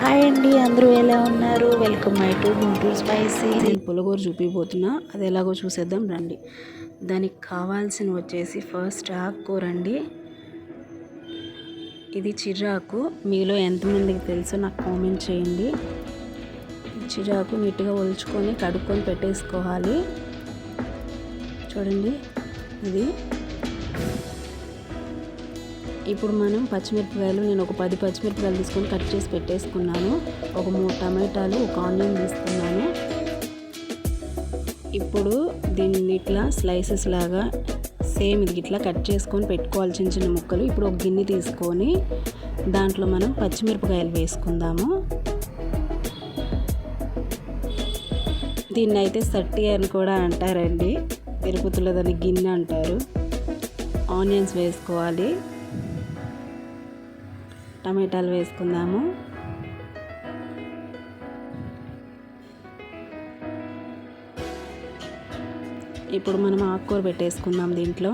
Hi అండి అందరూ ఎలా ఉన్నారు? Welcome my to Guntur spicy నేను పులగూర చూపిపోతున్నా అది ఎలాగో చూసేద్దాం రండి. దానికి కావాల్సిన వచ్చేసి ఫస్ట్ ఆకుకూర అండి ఇది చిరాకు మీలో ఎంతమందికి తెలుసో నాకు కామెంట్ చేయండి. చిరాకు నీట్గా ఒలుచుకొని కడుక్కొని పెట్టేసుకోవాలి. చూడండి ఇది. ఇప్పుడు మనం పచ్చిమిరపకాయలు నేను ఒక పది పచ్చిమిరపకాయలు తీసుకొని కట్ చేసి పెట్టేసుకున్నాను. ఒక మూడు టమాటాలు ఒక ఆనియన్ తీసుకున్నాను. ఇప్పుడు దీన్ని ఇట్లా స్లైసెస్ లాగా సేమ్ ఇది ఇట్లా కట్ చేసుకొని పెట్టుకోవాలి చిన్న చిన్న ముక్కలు. ఇప్పుడు ఒక గిన్నె తీసుకొని దాంట్లో మనం పచ్చిమిరపకాయలు వేసుకుందాము. దీన్ని అయితే సట్టి అని కూడా అంటారండి. తిరుపతిలో దాన్ని గిన్నె అంటారు. ఆనియన్స్ వేసుకోవాలి. టమాటాలు వేసుకుందాము. ఇప్పుడు మనం ఆకుకూర పెట్టేసుకుందాం దీంట్లో.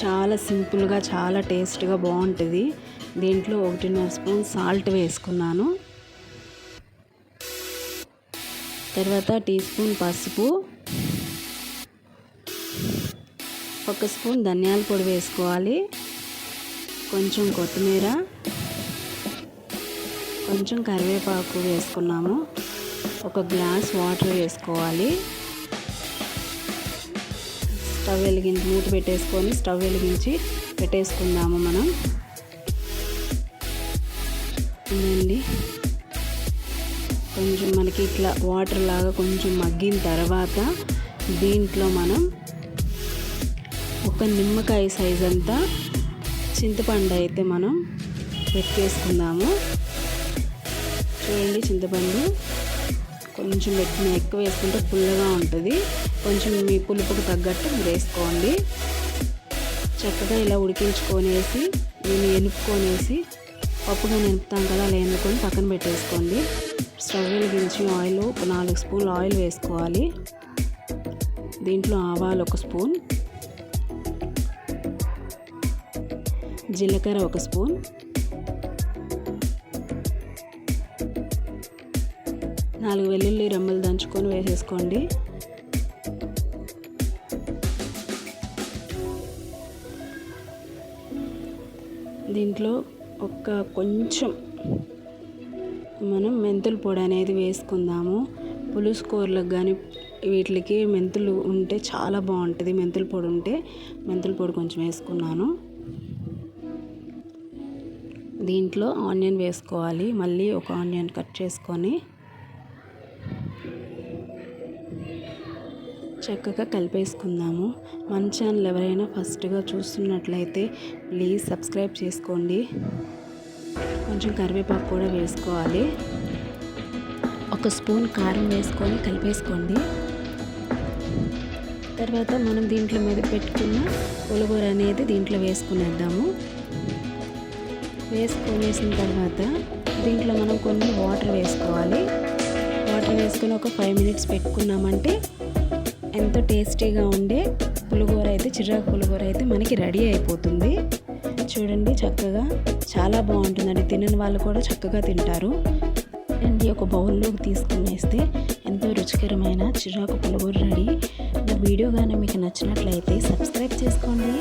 చాలా సింపుల్గా చాలా టేస్ట్గా బాగుంటుంది. దీంట్లో ఒకటిన్నర స్పూన్ సాల్ట్ వేసుకున్నాను. తర్వాత టీ స్పూన్ పసుపు. ఒక స్పూన్ ధనియాల పొడి వేసుకోవాలి. కొంచెం కొత్తిమీర కొంచెం కరివేపాకు వేసుకున్నాము. ఒక గ్లాస్ వాటర్ వేసుకోవాలి. స్టవ్ వెలిగించి మూత పెట్టేసుకొని స్టవ్ వెలిగించి పెట్టేసుకుందాము మనం. ఇదండి. కొంచెం మనకి ఇట్లా వాటర్ లాగా కొంచెం మగ్గిన తర్వాత దీంట్లో మనం ఒక నిమ్మకాయ సైజ్ అంతా చింతపండు అయితే మనం పెట్టేసుకుందాము. చూడండి చింతపండు కొంచెం పెట్టిన ఎక్కువ వేసుకుంటే పుల్లగా ఉంటుంది. కొంచెం మీ పులుపుకు తగ్గట్టు మీరు వేసుకోండి. చక్కగా ఇలా ఉడికించుకొనేసి నేను ఎనుపుకొనేసి పప్పుగా నింపుతాం కదా అలా ఎన్నుకొని పక్కన పెట్టేసుకోండి. స్టవ్ వెలిగించి ఆయిల్ ఒక నాలుగు స్పూన్లు ఆయిల్ వేసుకోవాలి. దీంట్లో ఆవాలు ఒక స్పూన్ జీలకర్ర ఒక స్పూన్. నాలుగు వెల్లుల్లి రెమ్మలు దంచుకొని వేసేసుకోండి. దీంట్లో ఒక కొంచెం మనం మెంతుల పొడి అనేది వేసుకుందాము. పులుసు కూరలకు కానీ వీటికి మెంతులు ఉంటే చాలా బాగుంటుంది. మెంతుల పొడి ఉంటే మెంతుల పొడి కొంచెం వేసుకున్నాను. దీంట్లో ఆనియన్ వేసుకోవాలి. మళ్ళీ ఒక ఆనియన్ కట్ చేసుకొని చక్కగా కలిపేసుకుందాము. మన ఛానల్ ఎవరైనా ఫస్ట్గా చూస్తున్నట్లయితే ప్లీజ్ సబ్స్క్రైబ్ చేసుకోండి. కొంచెం కరివేపాకు కూడా వేసుకోవాలి. ఒక స్పూన్ కారం వేసుకొని కలిపేసుకోండి. తర్వాత మనం దీంట్లో మీద పెట్టుకున్న పులిగూర అనేది దీంట్లో వేసుకునేద్దాము. వేసుకొనేసిన తర్వాత దీంట్లో మనం కొన్ని వాటర్ వేసుకోవాలి. వాటర్ వేసుకొని ఒక ఫైవ్ మినిట్స్ పెట్టుకున్నామంటే ఎంతో టేస్టీగా ఉండే పులిగూర అయితే చిరాకు పులిగూర అయితే మనకి రెడీ అయిపోతుంది. చూడండి చక్కగా చాలా బాగుంటుందండి. తినని వాళ్ళు కూడా చక్కగా తింటారు. అండి ఒక బౌల్లోకి తీసుకునేస్తే ఎంతో రుచికరమైన చిరాకు పులిగూర రెడీ. నా వీడియో కానీ మీకు నచ్చినట్లయితే సబ్స్క్రైబ్ చేసుకోండి.